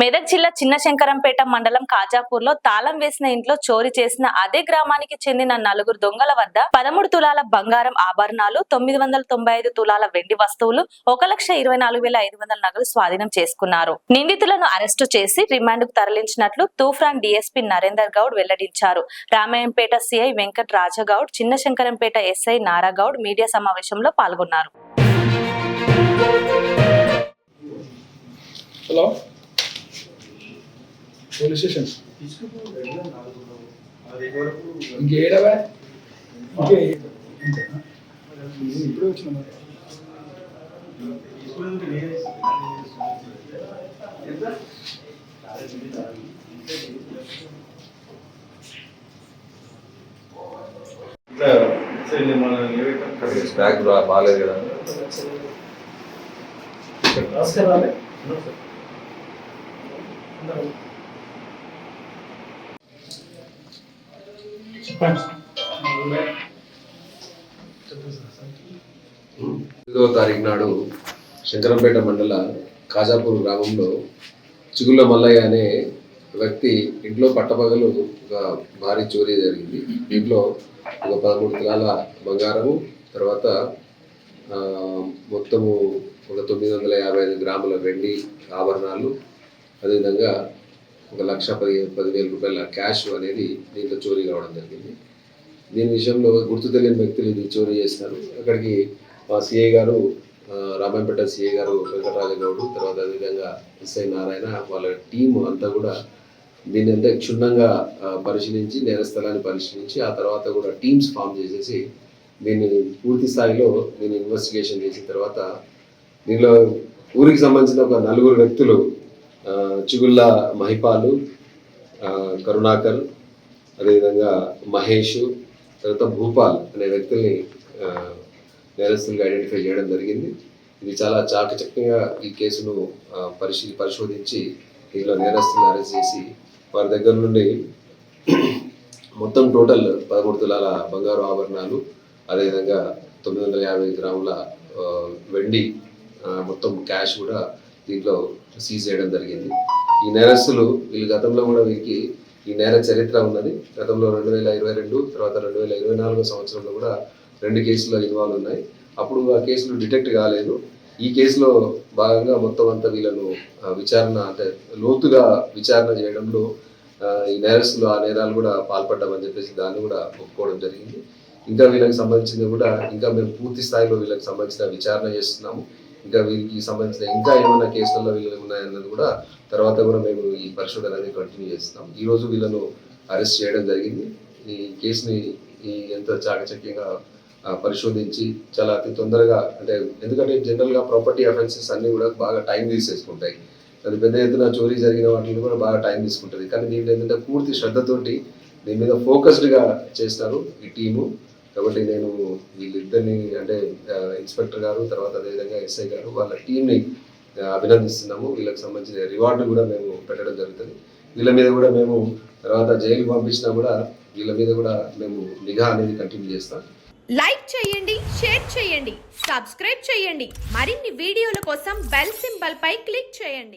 మెదక్ జిల్లా చిన్న శంకరంపేట మండలం కాజాపూర్లో తాళం వేసిన ఇంట్లో చోరీ చేసిన అదే గ్రామానికి చెందిన నలుగురు దొంగల వద్ద పదమూడు తులాల బంగారం ఆభరణాలు తొమ్మిది వందల తొంభై ఐదు తులాల వెండి వస్తువులు ఒక లక్ష ఇరవై నాలుగు వేల ఐదు వందల నగలు స్వాధీనం చేసుకున్నారు. నిందితులను అరెస్టు చేసి రిమాండ్కు తరలించినట్లు తూఫ్రాన్ డీఎస్పీ నరేందర్ గౌడ్ వెల్లడించారు. రామాయంపేట సిఐ వెంకట్ రాజగౌడ్ చిన్న శంకరంపేట ఎస్ఐ నారాగౌడ్ మీడియా సమావేశంలో పాల్గొన్నారు. పోలీస్ స్టేషన్ ఇంకేడవా ఇంకే ఇప్పుడే వచ్చిన బ్యాగ్ బాగాలేదు కదా. నమస్కారాలే ఎనిమిదవ తారీఖు నాడు శంకరంపేట మండల కాజాపూర్ గ్రామంలో చిగుళ్ళ మల్లయ్య అనే వ్యక్తి ఇంట్లో పట్టపగలు ఒక భారీ చోరీ జరిగింది. ఇంట్లో ఒక పదమూడు తులాల బంగారము తర్వాత మొత్తము ఒక తొమ్మిది వందల యాభై ఐదు గ్రాముల వెండి ఆభరణాలు అదేవిధంగా ఒక లక్ష పది పదివేల రూపాయల క్యాష్ అనేది దీంట్లో చోరీ కావడం జరిగింది. దీని విషయంలో గుర్తు తెలియని వ్యక్తులు ఇది చోరీ చేస్తారు. అక్కడికి మా సిఐ గారు ఆ, రామాయంపేట సిఐ గారు వెంకటరాజగౌడు తర్వాత అదేవిధంగా ఎస్ఐ నారాయణ వాళ్ళ టీం అంతా కూడా దీన్ని అంతా క్షుణ్ణంగా పరిశీలించి నేరస్థలాన్ని పరిశీలించి ఆ తర్వాత కూడా టీమ్స్ ఫామ్ చేసేసి దీన్ని పూర్తి స్థాయిలో దీన్ని ఇన్వెస్టిగేషన్ చేసిన తర్వాత దీనిలో ఊరికి సంబంధించిన ఒక నలుగురు వ్యక్తులు చిగుళ్ళ మహిపాలు కరుణాకర్ అదేవిధంగా మహేష్ తర్వాత భూపాల్ అనే వ్యక్తుల్ని నేరస్తులుగా ఐడెంటిఫై చేయడం జరిగింది. ఇది చాలా చాకచక్యంగా ఈ కేసును పరిశీ పరిశోధించి దీనిలో నేరస్తులను అరెస్ట్ చేసి వారి దగ్గర నుండి మొత్తం టోటల్ పదమూడు తులాల బంగారు ఆభరణాలు అదేవిధంగా తొమ్మిది వందల యాభై గ్రాముల వెండి మొత్తం క్యాష్ కూడా దీంట్లో సీజ్ చేయడం జరిగింది. ఈ నేరస్తులు వీళ్ళు గతంలో కూడా వీరికి ఈ నేర చరిత్ర ఉన్నది. గతంలో రెండు వేల ఇరవై రెండు తర్వాత రెండు వేల ఇరవై నాలుగో సంవత్సరంలో కూడా రెండు కేసులు ఇన్వాల్వ్ ఉన్నాయి. అప్పుడు ఆ కేసులు డిటెక్ట్ కాలేదు. ఈ కేసులో భాగంగా మొత్తం అంతా వీళ్ళను విచారణ అంటే లోతుగా విచారణ చేయడంలో ఈ నేరస్తులు ఆ నేరాలు కూడా పాల్పడ్డామని చెప్పేసి దాన్ని కూడా ఒప్పుకోవడం జరిగింది. ఇంకా వీళ్ళకి సంబంధించింది కూడా ఇంకా మేము పూర్తి స్థాయిలో వీళ్ళకి సంబంధించిన విచారణ చేస్తున్నాము. ఇంకా వీరికి సంబంధించిన ఇంకా ఏమైనా కేసులలో వీళ్ళు ఉన్నాయన్నది కూడా తర్వాత కూడా మేము ఈ పరిశోధన అనేది కంటిన్యూ చేస్తాం. ఈ రోజు వీళ్ళను అరెస్ట్ చేయడం జరిగింది. ఈ కేసుని ఈ ఎంత చాకచక్యంగా పరిశోధించి చాలా అతి తొందరగా అంటే ఎందుకంటే జనరల్గా ప్రాపర్టీ అఫెన్సెస్ అన్ని కూడా బాగా టైం తీసేసుకుంటాయి అది పెద్ద ఎత్తున చోరీ జరిగిన వాటిని కూడా బాగా టైం తీసుకుంటుంది. కానీ దీంట్లో ఏంటంటే పూర్తి శ్రద్ధతోటి దీని మీద ఫోకస్డ్గా చేస్తారు ఈ టీము. కాబట్టి నేను వీళ్ళిద్దరిని అంటే ఇన్స్పెక్టర్ గారు తర్వాత అదేవిధంగా ఎస్ఐ గారు వాళ్ళ టీంని అభినందిస్తున్నాము. వీళ్ళకి సంబంధించిన రివార్డు కూడా మేము పెట్టడం జరుగుతుంది. వీళ్ళ మీద కూడా మేము తర్వాత జైలు పంపించినా కూడా వీళ్ళ మీద కూడా మేము నిఘా అనేది కంటిన్యూ చేస్తాం. లైక్ చేయండి షేర్ చేయండి సబ్స్క్రైబ్ చేయండి. మరిన్ని వీడియోల కోసం బెల్ సింబల్ పై క్లిక్ చేయండి.